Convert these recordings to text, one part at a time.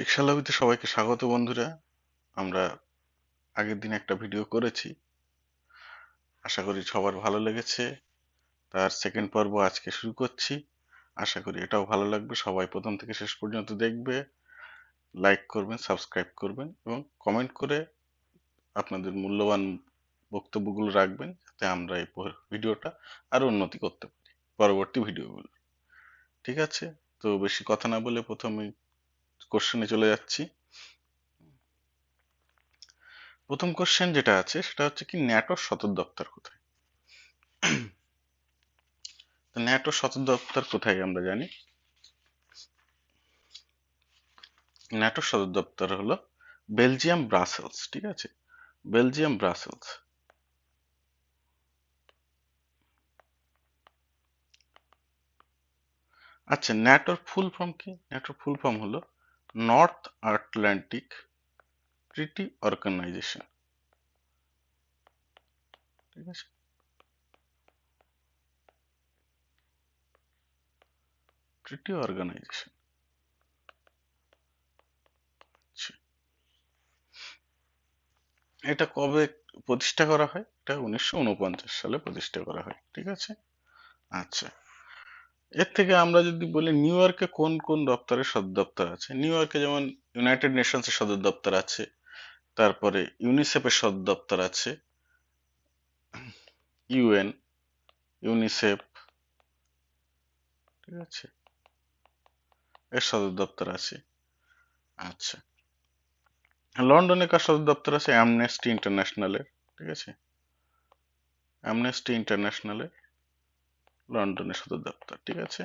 শিক্ষা লবিতে সবাইকে স্বাগত বন্ধুরা। আমরা আগের দিন একটা ভিডিও করেছি। আশা করি সবার ভালো লেগেছে। তার সেকেন্ড পর্ব আজকে শুরু করছি। আশা করি এটাও ভালো লাগবে। সবাই প্রথম থেকে শেষ পর্যন্ত দেখবে। লাইক করবেন সাবস্ক্রাইব করবেন এবং কমেন্ট করে আপনাদের মূল্যবান বক্তব্যগুলো রাখবেন যাতে আমরা এই ভিডিওটা আরও উন্নতি করতে পারি। পরবর্তী ভিডিওগুলো ঠিক আছে? তো বেশি কথা না বলে প্রথমে কোশ্চেনে চলে যাচ্ছি। প্রথম কোশ্চেন যেটা আছে, সেটা হচ্ছে কি, ন্যাটোর সদর দপ্তর কোথায়? ন্যাটোর সদর দপ্তর কোথায় আমরা জানি? ন্যাটোর সদর দপ্তর হলো বেলজিয়াম, ব্রাসেলস, ঠিক আছে? Belgium, Brussels. আচ্ছা ন্যাটোর ফুল ফর্ম কি? ন্যাটোর ফুল ফর্ম হলো নর্থ আটলান্টিক ট্রিটি অর্গানাইজেশন ঠিক আছে? অর্গানাইজেশন এটা কবে প্রতিষ্ঠা করা হয়? এটা উনিশশো উনপঞ্চাশ সালে প্রতিষ্ঠা করা হয়। ঠিক আছে? আচ্ছা। এর থেকে আমরা যদি বলি নিউ ইয়র্কে কোন কোন দপ্তরের সদর দপ্তর আছে? নিউ ইয়র্কে যেমন ইউনাইটেড নেশনসের সদর দপ্তর আছে, তারপরে ইউনিসেফের সদর দপ্তর আছে ইউএন ইউনিসেফ ঠিক আছে, এর সদর দপ্তর আছে আচ্ছা। লন্ডনে কার সদর দপ্তর আছে? অ্যামনেস্টি ইন্টারন্যাশনালের ঠিক আছে? অ্যামনেস্টি ইন্টারন্যাশনালের লন্ডনের সদর দপ্তর, ঠিক আছে?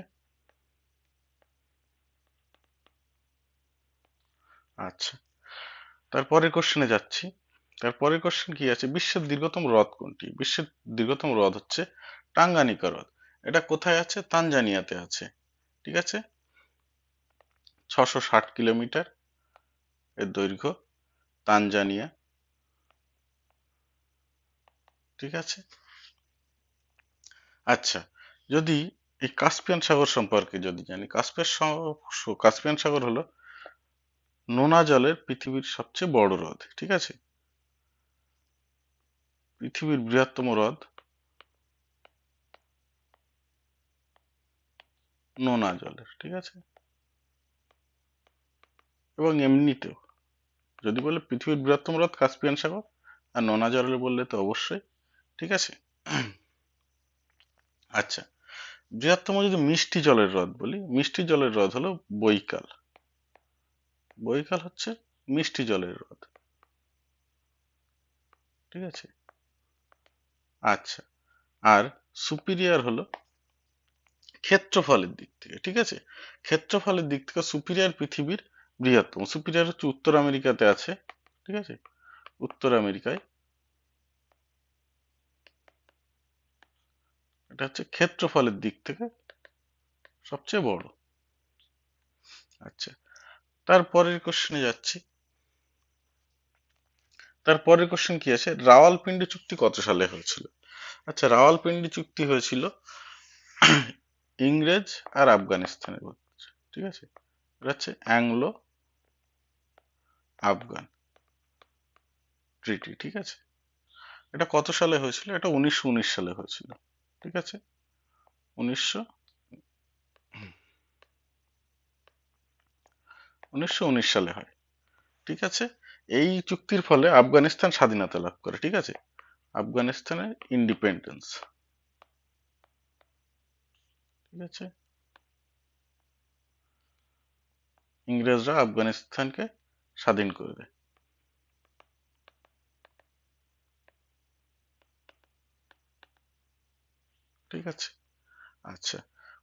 আচ্ছা তারপরের কোশ্চেনে যাচ্ছি। তারপরের কোশ্চেন কি আছে? বিশ্বের দীর্ঘতম হ্রদ কোনটি? বিশ্বের দীর্ঘতম হ্রদ হচ্ছে টাঙ্গানিকা হ্রদ। এটা কোথায় আছে? তানজানিয়াতে আছে, ঠিক আছে? ছশো ষাট কিলোমিটার এর দৈর্ঘ্য, তানজানিয়া, ঠিক আছে? আচ্ছা যদি এই কাস্পিয়ান সাগর সম্পর্কে যদি জানি, কাস্পিয়ান কাস্পিয়ান সাগর হলো নোনা জলের পৃথিবীর সবচেয়ে বড় হ্রদ, ঠিক আছে? পৃথিবীর বৃহত্তম হ্রদ নোনা জলের, ঠিক আছে? এবং এমনিতেও, যদি বলে পৃথিবীর বৃহত্তম হ্রদ কাস্পিয়ান সাগর, আর নোনা জলের বললে তো অবশ্যই, ঠিক আছে? আচ্ছা বৃহত্তম যদি মিষ্টি জলের হ্রদ বলি, মিষ্টি জলের হ্রদ হলো বৈকাল। বৈকাল হচ্ছে মিষ্টি জলের হ্রদ। ঠিক আছে? আচ্ছা আর সুপিরিয়ার হলো ক্ষেত্রফলের দিক থেকে, ঠিক আছে? ক্ষেত্রফলের দিক থেকে সুপিরিয়ার পৃথিবীর বৃহত্তম। সুপিরিয়ার হচ্ছে উত্তর আমেরিকাতে আছে, ঠিক আছে? উত্তর আমেরিকায় এটা হচ্ছে ক্ষেত্রফলের দিক থেকে সবচেয়ে বড়। আচ্ছা তারপরের কোশ্চেনে যাচ্ছি। তারপরের কোশ্চেন কি আছে? রাওয়ালপিন্ডি চুক্তি কত সালে হয়েছিল? আচ্ছা রাওয়ালপিন্ডি চুক্তি হয়েছিল ইংরেজ আর আফগানিস্তানের মধ্যে, ঠিক আছে? হচ্ছে অ্যাংলো আফগান ট্রিটি ঠিক আছে? এটা কত সালে হয়েছিল? এটা উনিশশো উনিশ সালে হয়েছিল। ঠিক আছে? উনিশশো সালে হয়। ঠিক আছে? এই চুক্তির ফলে আফগানিস্তান স্বাধীনতা লাভ করে, ঠিক আছে? আফগানিস্তানের ইন্ডিপেন্ডেন্স ঠিক আছে? ইংরেজরা আফগানিস্তানকে স্বাধীন করে দেয়। ঠিক আছে? আচ্ছা।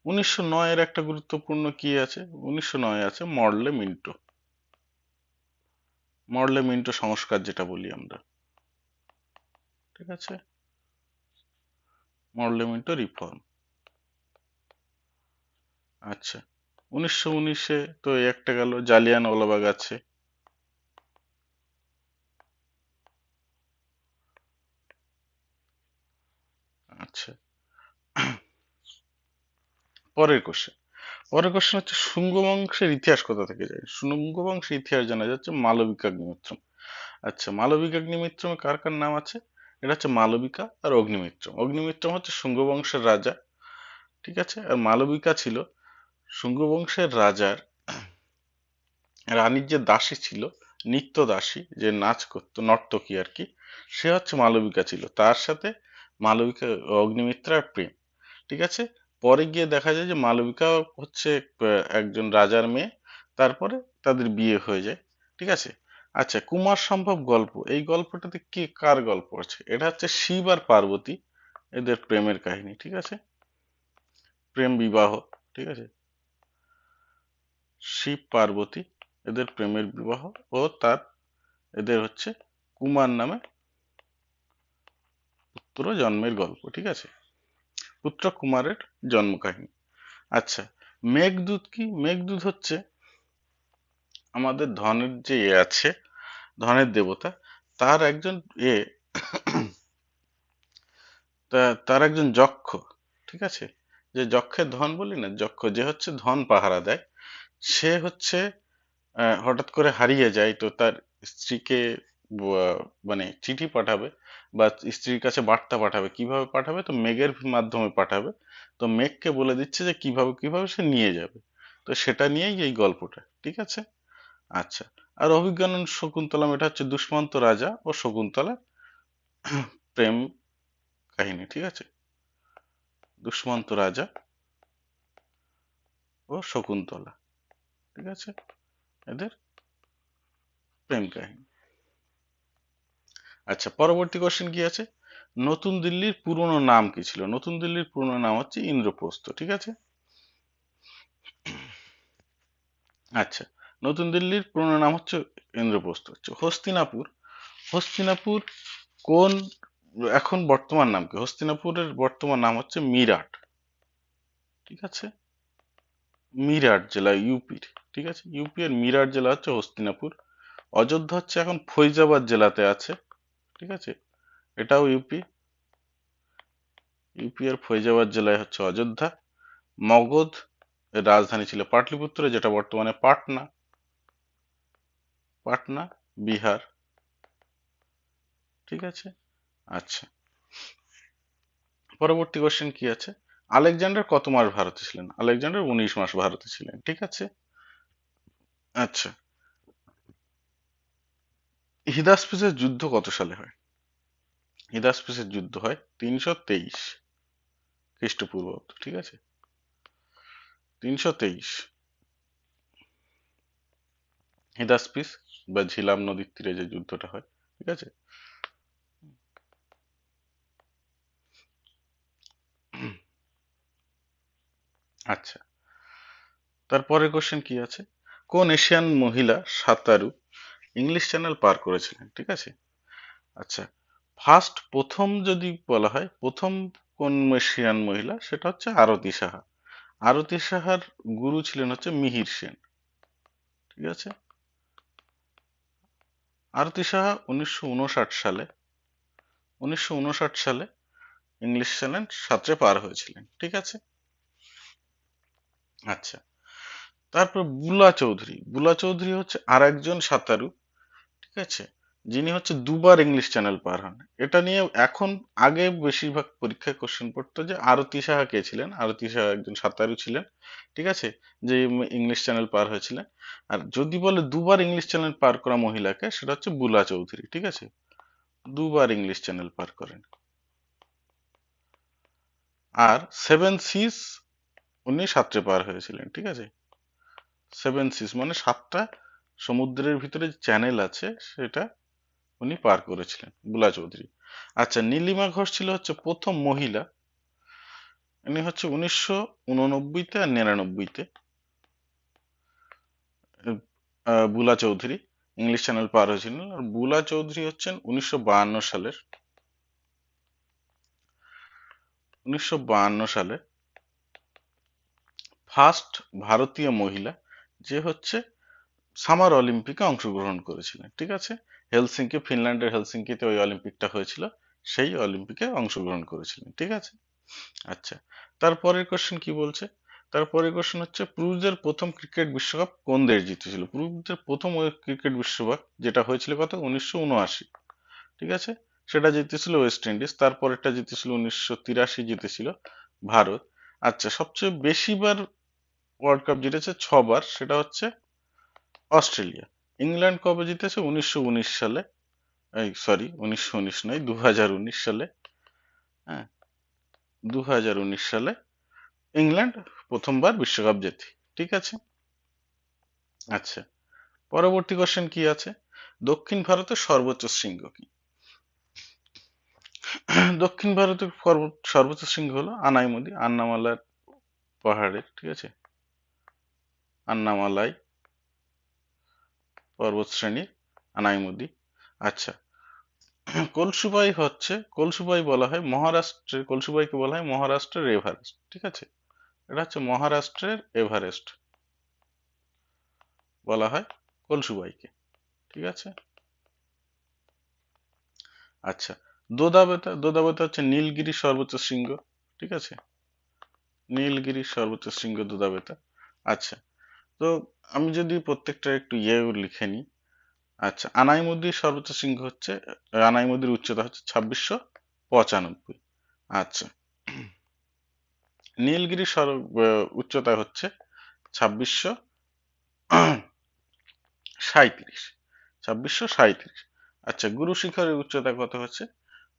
উনিশশো নয়ের একটা গুরুত্বপূর্ণ কি আছে? উনিশশো নয় আছে মরলে মিন্টো। মরলে মিন্টো সংস্কার যেটা বলি আমরা। ঠিক আছে? মরলে মিন্টো রিফর্ম আচ্ছা। উনিশশো উনিশে তো একটা গেল জালিয়ান ওয়ালাবাগ আছে আচ্ছা পরের কোশ্চেন পরের কোশ্চেন হচ্ছে শুঙ্গ বংশের ইতিহাস কোথা থেকে যায়? শুঙ্গ বংশের ইতিহাস জানা যাচ্ছে মালবিকা মালবিকাগ্নিমিত্রম আচ্ছা মালবিকা মালবিকাগ্নিমিত্রমে কার কার নাম আছে? এটা হচ্ছে মালবিকা আর অগ্নিমিত্রম। অগ্নিমিত্রম হচ্ছে শুঙ্গ বংশের রাজা, ঠিক আছে? আর মালবিকা ছিল শুঙ্গ বংশের রাজার রানীর যে দাসী ছিল, নিত্য দাসী, যে নাচ করতো, নর্তকী আর কি, সে হচ্ছে মালবিকা ছিল। তার সাথে মালবিকা অগ্নিমিত্রার প্রেম, ঠিক আছে? পরে গিয়ে দেখা যায় যে মালবিকা হচ্ছে একজন রাজার মেয়ে। তারপরে তাদের বিয়ে হয়ে যায়। ঠিক আছে? আচ্ছা কুমার সম্ভব গল্প, এই গল্পটাতে কে, কার গল্প আছে? এটা হচ্ছে শিব আর পার্বতী, এদের প্রেমের কাহিনী, ঠিক আছে? প্রেম বিবাহ, ঠিক আছে? শিব, পার্বতী, এদের প্রেমের বিবাহ ও তার, এদের হচ্ছে কুমার নামে পুত্র জন্মের গল্প, ঠিক আছে? পুত্র কুমারের জন্ম কাহিনী আচ্ছা মেঘদূত কি? মেঘদূত হচ্ছে আমাদের ধনের যে এ আছে, ধনের দেবতা, তার একজন এ তার একজন যক্ষ, ঠিক আছে? যে যক্ষের ধন বলি না, যক্ষ, যে হচ্ছে ধন পাহারা দেয়, সে হচ্ছে হঠাৎ করে হারিয়ে যায়, তো তার স্ত্রীকে মানে চিঠি পাঠাবে বা স্ত্রীর কাছে বার্তা পাঠাবে। কীভাবে পাঠাবে? তো মেঘের মাধ্যমে পাঠাবে। তো মেঘকে বলে দিচ্ছে যে কীভাবে কীভাবে সে নিয়ে যাবে। তো সেটা নিয়েই এই গল্পটা, ঠিক আছে? আচ্ছা আর অভিজ্ঞান শকুন্তলম, এটা হচ্ছে দুষ্মন্ত রাজা ও শকুন্তলা প্রেম কাহিনী, ঠিক আছে? দুষ্মন্ত রাজা ও শকুন্তলা, ঠিক আছে? এদের প্রেম কাহিনী। আচ্ছা পরবর্তী কোশ্চেন কি আছে? নতুন দিল্লির পুরনো নাম কি ছিল? নতুন দিল্লির পুরনো নাম হচ্ছে ইন্দ্রপ্রস্থ, ঠিক আছে? আচ্ছা নতুন দিল্লির পুরনো নাম হচ্ছে ইন্দ্রপ্রস্থ। হচ্ছে হস্তিনাপুর হস্তিনাপুর কোন, এখন বর্তমান নাম কি? হস্তিনাপুরের বর্তমান নাম হচ্ছে মিরাট, ঠিক আছে? মিরাট জেলা ইউপির ঠিক আছে? ইউপি এর মিরাট জেলা হচ্ছে হস্তিনাপুর। অযোধ্যা হচ্ছে এখন ফৈজাবাদ জেলাতে আছে। ঠিক আছে? এটাও ইউপি ইউপি এর ফৈজাবাদ জেলায় হচ্ছে অযোধ্যা। মগধ এর রাজধানী ছিল পাটলিপুত্র, যেটা বর্তমানে পাটনা। পাটনা, বিহার। ঠিক আছে? আচ্ছা। পরবর্তী কোশ্চেন কি আছে? আলেকজান্ডার কত মাস ভারতে ছিলেন? আলেকজান্ডার উনিশ মাস ভারতে ছিলেন। ঠিক আছে? আচ্ছা। হিদাসপিসের যুদ্ধ কত সালে হয়? হিদাসপিসের যুদ্ধ হয় তিনশো তেইশ খ্রিস্টপূর্বাব্দ ঠিক আছে? তিনশো তেইশ হিদাসপিস বা ঝিলাম নদীর তীরে যে যুদ্ধটা হয়, ঠিক আছে? আচ্ছা তারপরের কোশ্চেন কি আছে? কোন এশিয়ান মহিলা সাঁতারু ইংলিশ চ্যানেল পার করেছিলেন, ঠিক আছে? আচ্ছা ফার্স্ট প্রথম যদি বলা হয়, প্রথম কোন এশিয়ান মহিলা, সেটা হচ্ছে আরতি সাহা। আরতি সাহার গুরু ছিলেন হচ্ছে মিহির সেন, ঠিক আছে? আরতি সাহা উনিশশো উনষাট সালে, উনিশশো উনষাট সালে ইংলিশ চ্যানেল সাঁতরে পার হয়েছিলেন, ঠিক আছে? আচ্ছা তারপর বুলা চৌধুরী। বুলা চৌধুরী হচ্ছে আর একজন সাঁতারু ঠিক আছে? যিনি হচ্ছে দুবার ইংলিশ চ্যানেল পার হন। এটা নিয়ে এখন আগে বেশিরভাগ পরীক্ষায় কোশ্চেন পড়তো যে আরতি সাহা কে ছিলেন? আরতি সাহা একজন সাঁতারু ছিলেন, ঠিক আছে? যে ইংলিশ চ্যানেল পার হয়েছিলেন। আর যদি বলে দুবার ইংলিশ চ্যানেল পার করা মহিলাকে, সেটা হচ্ছে বুলা চৌধুরী, ঠিক আছে? দুবার ইংলিশ চ্যানেল পার করেন। আর সেভেন সিস উনি সাঁতরে পার হয়েছিলেন, ঠিক আছে? সেভেন সিস মানে সাতটা সমুদ্রের ভিতরে চ্যানেল আছে, সেটা উনি পার করেছিলেন, বুলা চৌধুরী। আচ্ছা নীলিমা ঘোষ ছিল হচ্ছে প্রথম মহিলা। ইনি হচ্ছে উনিশশো উননব্বইতে আর নিরানব্বইতে। বুলা চৌধুরী ইংলিশ চ্যানেল পার হয়েছিলেন। আর বুলা চৌধুরী হচ্ছেন উনিশশো সালের, উনিশশো সালে ফার্স্ট ভারতীয় মহিলা, যে হচ্ছে সামার অলিম্পিকে অংশগ্রহণ করেছিলেন, ঠিক আছে? হেলসিঙ্কি, ফিনল্যান্ডের হেলসিঙ্কিতে ওই অলিম্পিকটা হয়েছিল, সেই অলিম্পিকে অংশগ্রহণ করেছিলেন, ঠিক আছে? আচ্ছা তারপরের কোশ্চেন কি বলছে? তারপরে কোশ্চেন হচ্ছে, পুরুষদের প্রথম ক্রিকেট বিশ্বকাপ কোন দেশ জিতেছিল? পুরুষদের প্রথম ক্রিকেট বিশ্বকাপ যেটা হয়েছিল কত? উনিশশো উনআশি, ঠিক আছে? সেটা জিতেছিল ওয়েস্ট ইন্ডিজ, তারপরেরটা জিতেছিল উনিশশো তিরাশি, জিতেছিল ভারত। আচ্ছা সবচেয়ে বেশিবার ওয়ার্ল্ড কাপ জিতেছে ছবার, সেটা হচ্ছে অস্ট্রেলিয়া। ইংল্যান্ড কবে জিতেছে? উনিশশো উনিশ সালে। এই সরি উনিশশো উনিশ নয় দু সালে। হ্যাঁ দু সালে ইংল্যান্ড প্রথমবার বিশ্বকাপ জেতে। ঠিক আছে? আচ্ছা পরবর্তী কোশ্চেন কি আছে? দক্ষিণ ভারতের সর্বোচ্চ শৃঙ্গ কি? দক্ষিণ ভারতের সর্বোচ্চ শৃঙ্গ হলো আনাইমদি, আন্নামালার পাহাড়ের, ঠিক আছে? আন্নামালাই পর্বত শ্রেণির আনাইমদি। আচ্ছা কলসুবাই হচ্ছে, কলসুবাই বলা হয় মহারাষ্ট্রের, কলসুবাইকে বলা হয় মহারাষ্ট্রের এভারেস্ট, ঠিক আছে? এটা হচ্ছে মহারাষ্ট্রের এভারেস্ট বলা হয় কলসুবাইকে, ঠিক আছে? আচ্ছা দোদাবেতা দোদাবেতা হচ্ছে নীলগিরি সর্বোচ্চ শৃঙ্গ, ঠিক আছে? নীলগিরি সর্বোচ্চ শৃঙ্গ দোদাবেতা। আচ্ছা তো আমি যদি প্রত্যেকটা একটু ইয়ে লিখে নিই আচ্ছা আনাইমুদির সর্বোচ্চ শৃঙ্গ হচ্ছে আনাইমুদির উচ্চতা হচ্ছে ছাব্বিশশো পঁচানব্বই। আচ্ছা নীলগিরি সর উচ্চতা হচ্ছে ছাব্বিশশো সাঁত্রিশ ছাব্বিশশো সাঁত্রিশ আচ্ছা গুরু শিখরের উচ্চতা কত হচ্ছে?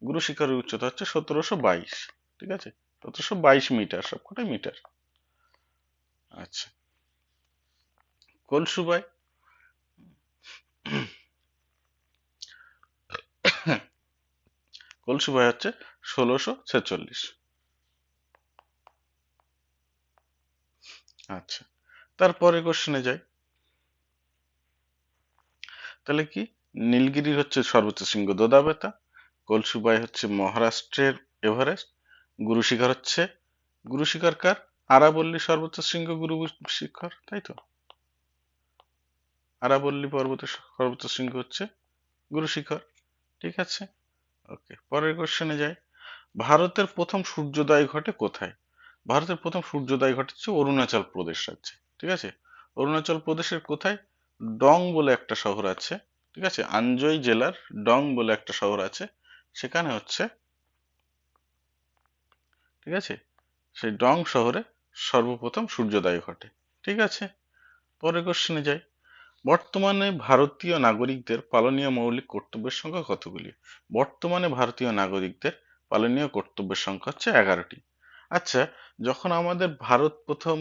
গুরু শিখরের উচ্চতা হচ্ছে সতেরোশো বাইশ, ঠিক আছে? সতেরোশো বাইশ মিটার সবকটাই মিটার। আচ্ছা কলসুবাই কলসুবাই হচ্ছে? ষোলোশো ছেচল্লিশ। আচ্ছা তারপরে কোশ্চেনে যাই। তাহলে কি? নীলগিরির হচ্ছে সর্বোচ্চ শৃঙ্গ দোদাবেতা কলসুবাই হচ্ছে মহারাষ্ট্রের এভারেস্ট, গুরু শিখর হচ্ছে, গুরু শিখর কার? আরাবল্লী সর্বোচ্চ শৃঙ্গ, গুরু শিখর, তাই তো? আরাবল্লী পর্বতের সর্বোচ্চ শৃঙ্গ হচ্ছে গুরু শিখর ঠিক আছে? ওকে পরের কোশ্চেনে যাই। ভারতের প্রথম সূর্যোদয় ঘটে কোথায়? ভারতের প্রথম সূর্যোদয় ঘটেছে অরুণাচল প্রদেশ রাজ্যে, ঠিক আছে? অরুণাচল প্রদেশের কোথায়? ডং বলে একটা শহর আছে, ঠিক আছে? আঞ্জই জেলার ডং বলে একটা শহর আছে, সেখানে হচ্ছে, ঠিক আছে? সেই ডং শহরে সর্বপ্রথম সূর্যোদয় ঘটে, ঠিক আছে? পরের কোশ্চেনে যাই। বর্তমানে ভারতীয় নাগরিকদের পালনীয় মৌলিক কর্তব্যের সংখ্যা কতগুলি? বর্তমানে ভারতীয় নাগরিকদের পালনীয় কর্তব্যের সংখ্যা হচ্ছে এগারোটি। আচ্ছা যখন আমাদের ভারত প্রথম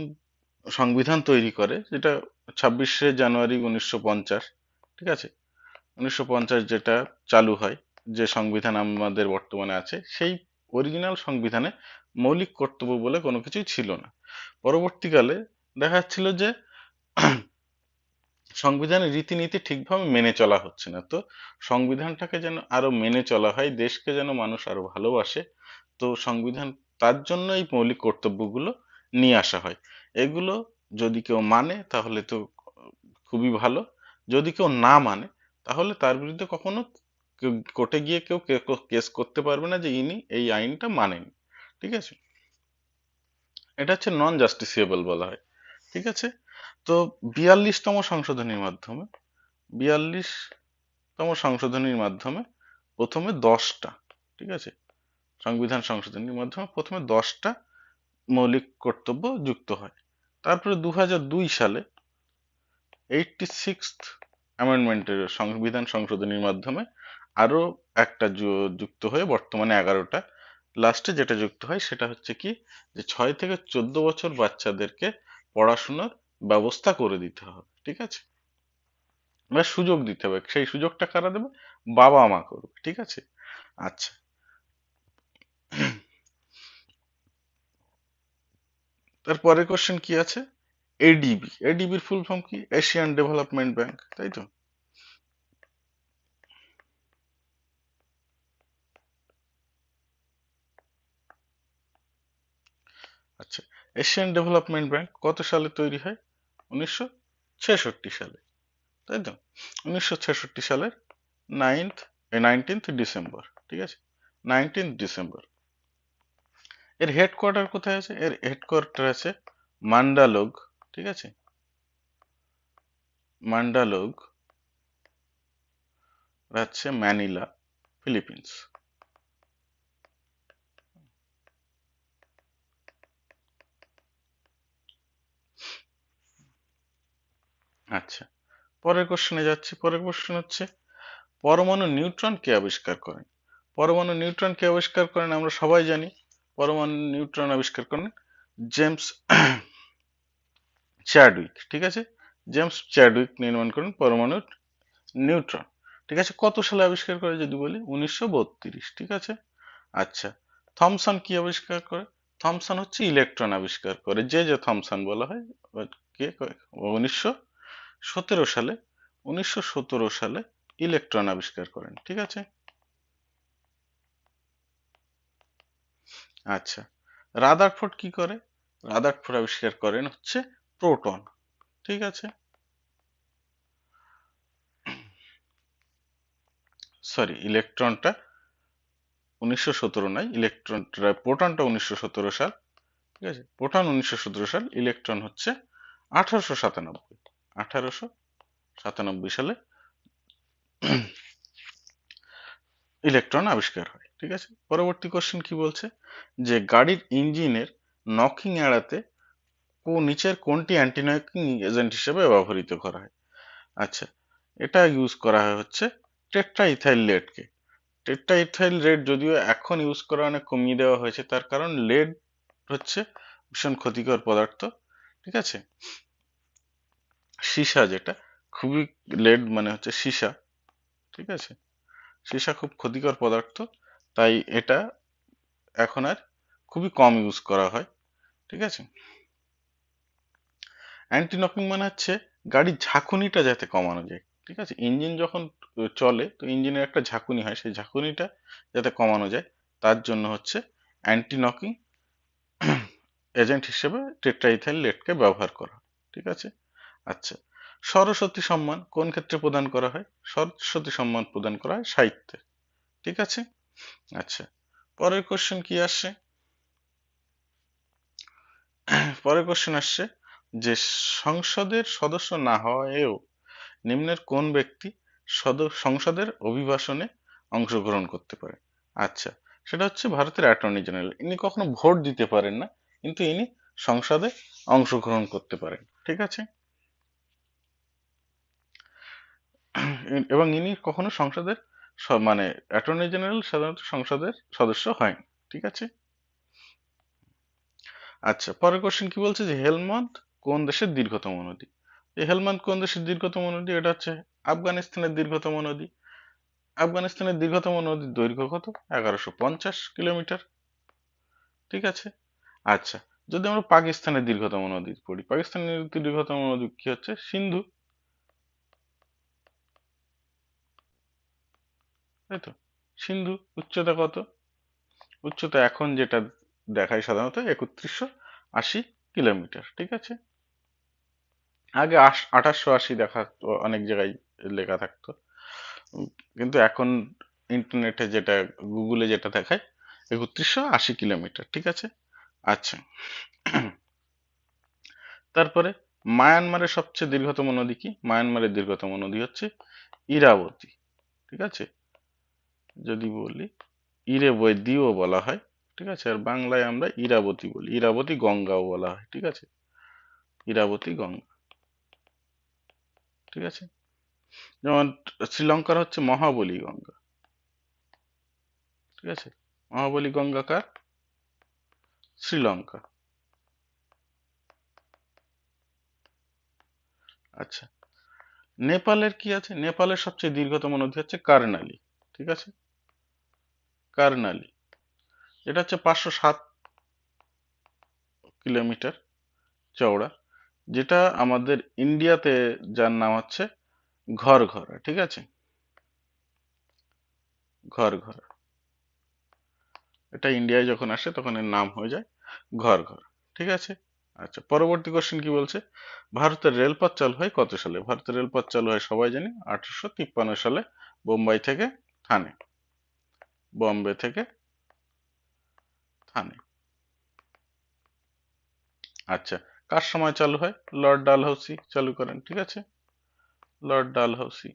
সংবিধান তৈরি করে, যেটা ছাব্বিশে জানুয়ারি উনিশশো পঞ্চাশ, ঠিক আছে? উনিশশো পঞ্চাশ যেটা চালু হয়, যে সংবিধান আমাদের বর্তমানে আছে, সেই অরিজিনাল সংবিধানে মৌলিক কর্তব্য বলে কোনো কিছুই ছিল না। পরবর্তীকালে দেখা যাচ্ছিল যে সংবিধানের রীতিনীতি ঠিকভাবে মেনে চলা হচ্ছে না। তো সংবিধানটাকে যেন আরও মেনে চলা হয়, দেশকে যেন মানুষ আরও ভালোবাসে, তো সংবিধান তার জন্য এই মৌলিক কর্তব্যগুলো নিয়ে আসা হয়। এগুলো যদি কেউ মানে তাহলে তো খুবই ভালো, যদি কেউ না মানে তাহলে তার বিরুদ্ধে কখনো কোর্টে গিয়ে কেউ কেস করতে পারবে না যে ইনি এই আইনটা মানেন। ঠিক আছে? এটা হচ্ছে নন জাস্টিসিয়েবল বলা হয়। ঠিক আছে? তো বিয়াল্লিশতম সংশোধনীর মাধ্যমে, বিয়াল্লিশতম সংশোধনীর মাধ্যমে প্রথমে দশটা, ঠিক আছে? সংবিধান সংশোধনীর মাধ্যমে প্রথমে দশটা মৌলিক কর্তব্য যুক্ত হয়। তারপরে দু হাজার দুই সালে এইটটি সিক্স অ্যামেন্ডমেন্টের সংবিধান সংশোধনীর মাধ্যমে আরও একটা যুক্ত হয়ে বর্তমানে এগারোটা লাস্টে যেটা যুক্ত হয় সেটা হচ্ছে কি? যে ছয় থেকে চোদ্দ বছর বাচ্চাদেরকে পড়াশোনার ব্যবস্থা করে দিতে হবে, ঠিক আছে? বা সুযোগ দিতে হবে, সেই সুযোগটা কারা দেবে? বাবা মা করবে, ঠিক আছে? আচ্ছা। তারপরের কোশ্চেন কি আছে? এডিবি এডিবির ফুল ফর্ম কি? এশিয়ান ডেভেলপমেন্ট ব্যাংক তাই তো? আচ্ছা এশিয়ান ডেভেলপমেন্ট ব্যাংক কত সালে তৈরি হয়? উনিশশো ছেষট্টি সালে, তাই তো? উনিশশো ছেষট্টি সালের নাইনথ নাইনটিন্থ ডিসেম্বর ঠিক আছে? নাইনটিন্থ ডিসেম্বর এর হেডকোয়ার্টার কোথায় আছে? এর হেডকোয়ার্টার আছে মান্ডালোগ, ঠিক আছে? মান্ডালোগ হচ্ছে ম্যানিলা, ফিলিপিন্স। আচ্ছা। পরের কোশ্চেনে যাচ্ছি। পরের কোশ্চেন হচ্ছে, পরমাণু নিউট্রন কে আবিষ্কার করেন? পরমাণু নিউট্রন কে আবিষ্কার করেন আমরা সবাই জানি। পরমাণু নিউট্রন আবিষ্কার করেন জেমস চ্যাডউইক, ঠিক আছে? জেমস চ্যাডউইক নির্মাণ করেন পরমাণু নিউট্রন ঠিক আছে? কত সালে আবিষ্কার করে যদি বলি? উনিশশো বত্রিশ, ঠিক আছে? আচ্ছা থমসন কি আবিষ্কার করে? থমসন হচ্ছে ইলেকট্রন আবিষ্কার করে। যে যে থমসন বলা হয়, কে উনিশশো সতেরো সালে, উনিশশো সতেরো সালে ইলেকট্রন আবিষ্কার করেন, ঠিক আছে? আচ্ছা রাদারফোর্ড কি করে? রাদারফোর্ড আবিষ্কার করেন হচ্ছে প্রোটন, ঠিক আছে? সরি, ইলেকট্রনটা উনিশশো সতেরো নয় ইলেকট্রন প্রোটনটা উনিশশো সতেরো সাল, ঠিক আছে? প্রোটন উনিশশো সতেরো সাল, ইলেকট্রন হচ্ছে আঠারোশো সাতানব্বই। আঠারোশো সাতানব্বই সালে ইলেকট্রন আবিষ্কার হয়, ঠিক আছে? পরবর্তী কোশ্চেন কি বলছে? যে গাড়ির ইঞ্জিনের নকিং এড়াতে নিচের কোনটি অ্যান্টি নকিং এজেন্ট হিসেবে ব্যবহৃত করা হয়? আচ্ছা এটা ইউজ করা হয় হচ্ছে টেট্রা ইথাইল লেডকে টেট্রা ইথাইল লেড যদিও এখন ইউজ করা অনেক কমিয়ে দেওয়া হয়েছে, তার কারণ লেড হচ্ছে ভীষণ ক্ষতিকর পদার্থ, ঠিক আছে? সীসা যেটা, খুবই লেড মানে হচ্ছে সীসা, ঠিক আছে? সীসা খুব ক্ষতিকর পদার্থ, তাই এটা এখন আর খুবই কম ইউজ করা হয়, ঠিক আছে? অ্যান্টি নকিং মানে হচ্ছে গাড়ির ঝাঁকুনিটা যাতে কমানো যায়, ঠিক আছে? ইঞ্জিন যখন চলে, তো ইঞ্জিনের একটা ঝাঁকুনি হয়, সেই ঝাঁকুনিটা যাতে কমানো যায়, তার জন্য হচ্ছে অ্যান্টি নকিং এজেন্ট হিসেবে টেট্রাইথাইল লেটকে ব্যবহার করা, ঠিক আছে? আচ্ছা সরস্বতী সম্মান কোন ক্ষেত্রে প্রদান করা হয়? সরস্বতী সম্মান প্রদান করা হয় সাহিত্যে। ঠিক আছে? আচ্ছা পরের কোশ্চেন কি আসছে পরের কোশ্চেন আসছে যে সংসদের সদস্য না হওয়ায়ও নিম্নের কোন ব্যক্তি সংসদের অভিভাষণে অংশগ্রহণ করতে পারে? আচ্ছা সেটা হচ্ছে ভারতের অ্যাটর্নি জেনারেল ইনি কখনো ভোট দিতে পারেন না, কিন্তু ইনি সংসদে অংশগ্রহণ করতে পারেন। ঠিক আছে? এবং ইনি কখনো সংসদের মানে অ্যাটর্নি জেনারেল সাধারণত সংসদের সদস্য হয় ঠিক আছে? আচ্ছা পরের কোশ্চেন কি বলছে যে হেলমন্দ কোন দেশের দীর্ঘতম নদী? হেলমন্দ কোন দেশের দীর্ঘতম নদী? এটা হচ্ছে আফগানিস্তানের দীর্ঘতম নদী। আফগানিস্তানের দীর্ঘতম নদীর দৈর্ঘ্য কত? এগারোশো পঞ্চাশ কিলোমিটার। ঠিক আছে? আচ্ছা যদি আমরা পাকিস্তানের দীর্ঘতম নদী পড়ি, পাকিস্তানের দীর্ঘতম নদী কি হচ্ছে? সিন্ধু। তাই তো সিন্ধু, উচ্চতা কত? উচ্চতা এখন যেটা দেখায় সাধারণত একত্রিশশো আশি কিলোমিটার, ঠিক আছে? আগে আঠাশশো আশি দেখা অনেক জায়গায় লেখা থাকতো। কিন্তু এখন ইন্টারনেটে যেটা, গুগলে যেটা দেখায়, একত্রিশশো আশি কিলোমিটার, ঠিক আছে? আচ্ছা। তারপরে মায়ানমারের সবচেয়ে দীর্ঘতম নদী কি? মায়ানমারের দীর্ঘতম নদী হচ্ছে ইরাবতী, ঠিক আছে? যদি বলি, ইরে দিও বলা হয়, ঠিক আছে? আর বাংলায় আমরা ইরাবতী বলি। ইরাবতী গঙ্গাও বলা হয়, ঠিক আছে? ইরাবতী গঙ্গা, ঠিক আছে? যেমন শ্রীলঙ্কার হচ্ছে মহাবলী গঙ্গা, ঠিক আছে? মহাবলী গঙ্গা কার? শ্রীলঙ্কা আচ্ছা নেপালের কি আছে? নেপালের সবচেয়ে দীর্ঘতম নদী হচ্ছে কারনালি, ঠিক আছে? কারনালি এটা হচ্ছে পাঁচশো সাত কিলোমিটার চওড়া, যেটা আমাদের ইন্ডিয়াতে যার নাম হচ্ছে ঘর ঘর ঠিক আছে? ঘর ঘর এটা ইন্ডিয়ায় যখন আসে তখন এর নাম হয়ে যায় ঘর ঘর ঠিক আছে? আচ্ছা পরবর্তী কোশ্চেন কি বলছে? ভারতের রেলপথ চালু হয় কত সালে? ভারতের রেলপথ চালু হয় সবাই জানি, আঠারোশো তিপ্পান্ন সালে বোম্বাই থেকে থানে। বম্বে থেকে থানে। আচ্ছা কার সময় চালু হয়? লর্ড ডালহাউসি চালু করেন, ঠিক আছে? লর্ড ডালহাউসি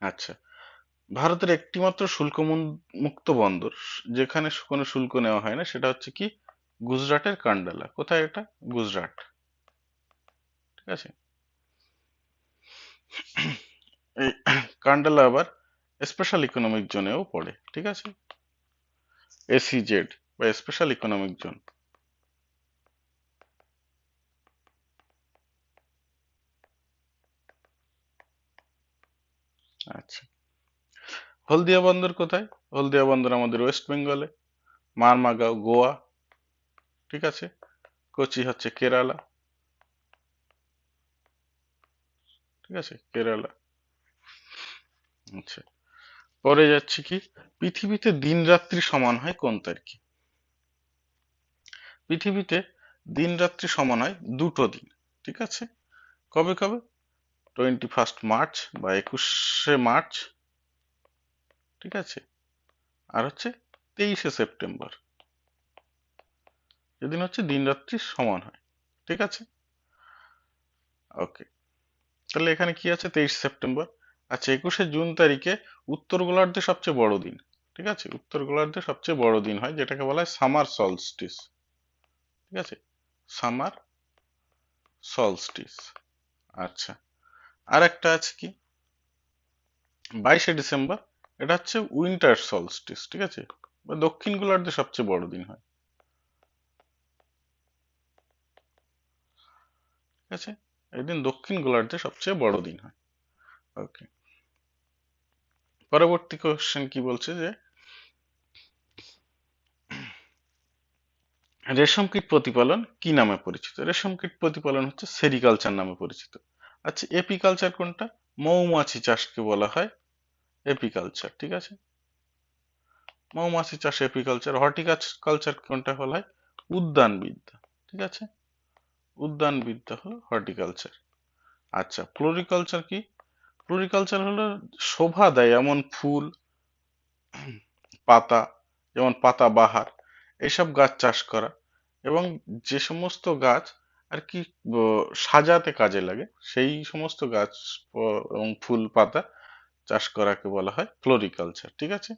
আচ্ছা ভারতের একটিমাত্র শুল্ক মুক্ত বন্দর, যেখানে কোনো শুল্ক নেওয়া হয় না, সেটা হচ্ছে কি? গুজরাটের কান্ডালা। কোথায় এটা? গুজরাট। ঠিক আছে? কান্ডালা আবার স্পেশাল ইকোনমিক জোনেও পড়ে, ঠিক আছে? এসিজেড বা স্পেশাল ইকোনমিক জোন আচ্ছা। হলদিয়া বন্দর কোথায়? হলদিয়া বন্দর আমাদের ওয়েস্ট বেঙ্গলে মারমাগাঁও গোয়া, ঠিক আছে? কোচি হচ্ছে কেরালা, ঠিক আছে? কেরালা। আচ্ছা। পরে যাচ্ছি কি? পৃথিবীতে দিন রাত্রি সমান হয় কোন তারিখে? পৃথিবীতে দিন রাত্রি সমান হয় দুটো দিন, ঠিক আছে? কবে কবে? টোয়েন্টি ফার্স্ট মার্চ বা একুশে মার্চ ঠিক আছে? আর হচ্ছে তেইশে সেপ্টেম্বর যেদিন হচ্ছে দিন রাত্রি সমান হয়, ঠিক আছে? ওকে তাহলে এখানে কি আছে? তেইশ সেপ্টেম্বর আচ্ছা একুশে জুন তারিখে উত্তর গোলার্ধে সবচেয়ে বড় দিন। ঠিক আছে? উত্তর গোলার্ধে সবচেয়ে বড় দিন হয়, যেটাকে বলা হয় সামার সলস্টিস। ঠিক আছে? Summer solstice. আচ্ছা আর একটা আছে কি? বাইশে ডিসেম্বর, এটা হচ্ছে উইন্টার সলস্টিস। ঠিক আছে? বা দক্ষিণ গোলার্ধে সবচেয়ে বড় দিন হয়। ঠিক আছে? এই দিন দক্ষিণ গোলার্ধে সবচেয়ে বড় দিন হয়। ওকে। পরবর্তী কোশ্চেন কি বলছে যে, রেশম কীট প্রতিপালন কি নামে পরিচিত? রেশম কীট প্রতিপালন হচ্ছে সেরিকালচার নামে পরিচিত। আচ্ছা এপিকালচার কোনটা? মৌমাছি চাষকে বলা হয় এপিকালচার, ঠিক আছে? মৌমাছি চাষ, এপিকালচার, হর্টিকালচার কোনটা বলা হয়? উদ্যানবিদ্যা, ঠিক আছে? উদ্যানবিদ্যা হলো হর্টিকালচার। আচ্ছা ফ্লোরিকালচার কি? ফ্লোরিকালচার হলো শোভা দেয়, এমন ফুল, পাতা, যেমন পাতা বাহার এইসব গাছ চাষ করা। এবং যে সমস্ত গাছ আর কি সাজাতে কাজে লাগে, সেই সমস্ত গাছ এবং ফুল, পাতা চাষ করাকে বলা হয় ফ্লোরিকালচার ঠিক আছে?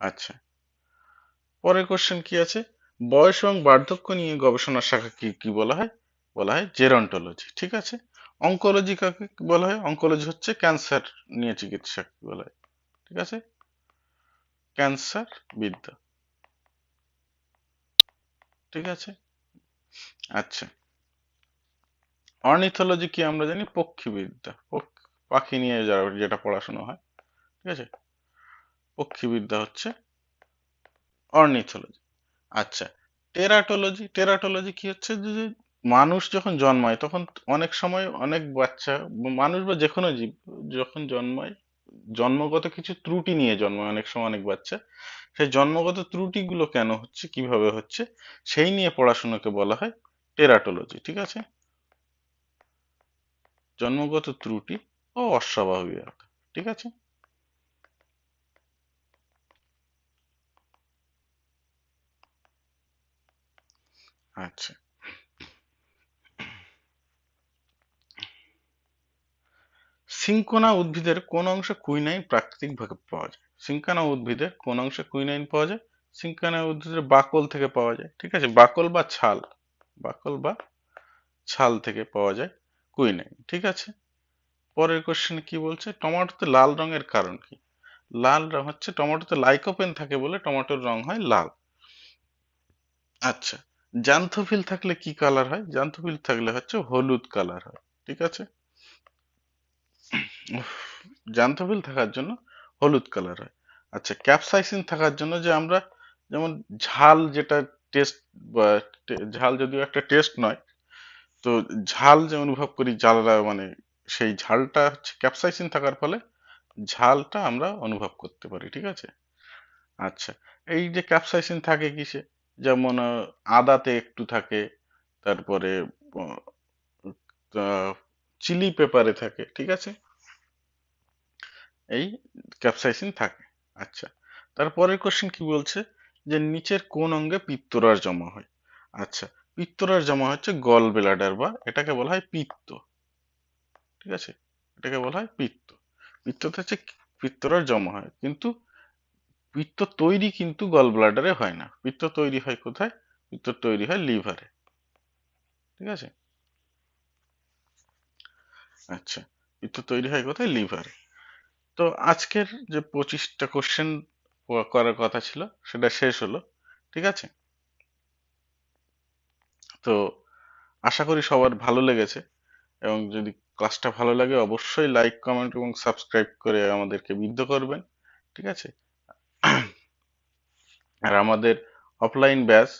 আচ্ছা। পরের কোশ্চেন কি আছে? বয়স এবং বার্ধক্য নিয়ে গবেষণার শাখা কি কি বলা হয়? বলা হয় জেরন্টোলজি ঠিক আছে? অঙ্কোলজি কাকে বলা হয়, অঙ্কোলজি হচ্ছে ক্যান্সার নিয়ে চিকিৎসা বলা হয়। ঠিক আছে? ক্যান্সার বিদ্যা। ঠিক আছে? আচ্ছা। অর্নিথোলজি কি আমরা জানি? পক্ষীবিদ্যা। পক- পাখি নিয়ে যারা, যেটা পড়াশোনা হয়। ঠিক আছে? পক্ষীবিদ্যা হচ্ছে অর্নিথোলজি। আচ্ছা টেরাটোলজি টেরাটোলজি কি হচ্ছে? যে মানুষ যখন জন্মায়, তখন অনেক সময় অনেক বাচ্চা, মানুষ বা যে কোনো জীব যখন জন্মায়, জন্মগত কিছু ত্রুটি নিয়ে জন্মায় অনেক সময় অনেক বাচ্চা সেই জন্মগত ত্রুটিগুলো কেন হচ্ছে, কীভাবে হচ্ছে, সেই নিয়ে পড়াশোনাকে বলা হয় টেরাটোলজি, ঠিক আছে? জন্মগত ত্রুটি ও অস্বাভাবিক ঠিক আছে? আচ্ছা। সিঙ্কোনা উদ্ভিদের কোন অংশে কুইনাইন প্রাকৃতিকভাবে পাওয়া যায়? সিঙ্কোনা উদ্ভিদের কোন অংশে কুইনাইন পাওয়া যায়? সিঙ্কোনা উদ্ভিদের বাকল থেকে পাওয়া যায়, ঠিক আছে? বাকল বা ছাল, বাকল বা ছাল থেকে পাওয়া যায় কুইনাইন, ঠিক আছে? পরের কোশ্চেন কি বলছে? টমেটোতে লাল রঙের কারণ কি? লাল রং হচ্ছে, টমেটোতে লাইকোপেন থাকে বলে টমেটোর রং হয় লাল। আচ্ছা জান্থোফিল থাকলে কি কালার হয়? জান্থোফিল থাকলে হচ্ছে হলুদ কালার হয়, ঠিক আছে? উফ, থাকার জন্য হলুদ কালার হয়। আচ্ছা ক্যাপসাইসিন থাকার জন্য যে আমরা যেমন ঝাল যেটা টেস্ট বা ঝাল যদিও একটা টেস্ট নয় তো ঝাল যে অনুভব করি জ্বালা মানে সেই ঝালটা হচ্ছে ক্যাপসাইসিন থাকার ফলে ঝালটা আমরা অনুভব করতে পারি ঠিক আছে? আচ্ছা এই যে ক্যাপসাইসিন থাকে কিসে? যেমন আদাতে একটু থাকে তারপরে চিলি পেপারে থাকে ঠিক আছে? এই ক্যাপসাইসিন থাকে। আচ্ছা তারপরের কোশ্চেন কি বলছে? যে নিচের কোন অঙ্গে পিত্তরস জমা হয়? আচ্ছা পিত্তরস জমা হচ্ছে গল ব্লাডার বা এটাকে বলা হয় পিত্ত। ঠিক আছে? এটাকে বলা হয় পিত্ত। পিত্ততে হচ্ছে পিত্তরস জমা হয়। কিন্তু পিত্ত তৈরি কিন্তু গল ব্লাডারে হয় না। পিত্ত তৈরি হয় কোথায়? পিত্ত তৈরি হয় লিভারে। ঠিক আছে? আচ্ছা পিত্ত তৈরি হয় কোথায়? লিভারে। তো আজকের যে পঁচিশটা কোশ্চেন করার কথা ছিল, সেটা শেষ হলো, ঠিক আছে? তো আশা করি সবার ভালো লেগেছে, এবং যদি ক্লাসটা ভালো লাগে, অবশ্যই লাইক কমেন্ট এবং সাবস্ক্রাইব করে আমাদেরকে বিদ্ধ করবেন, ঠিক আছে? আর আমাদের অফলাইন ব্যাচ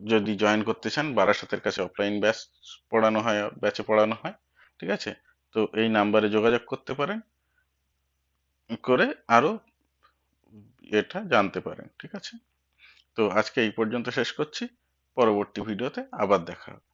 যদি জয়েন করতে চান, বারাসাতের কাছে অফলাইন ব্যাচ পড়ানো হয়, ব্যাচে পড়ানো হয়, ঠিক আছে? তো এই নাম্বারে যোগাযোগ করতে পারেন। করে আরও এটা জানতে পারেন, ঠিক আছে? তো আজকে এই পর্যন্ত শেষ করছি, পরবর্তী ভিডিওতে আবার দেখা হবে।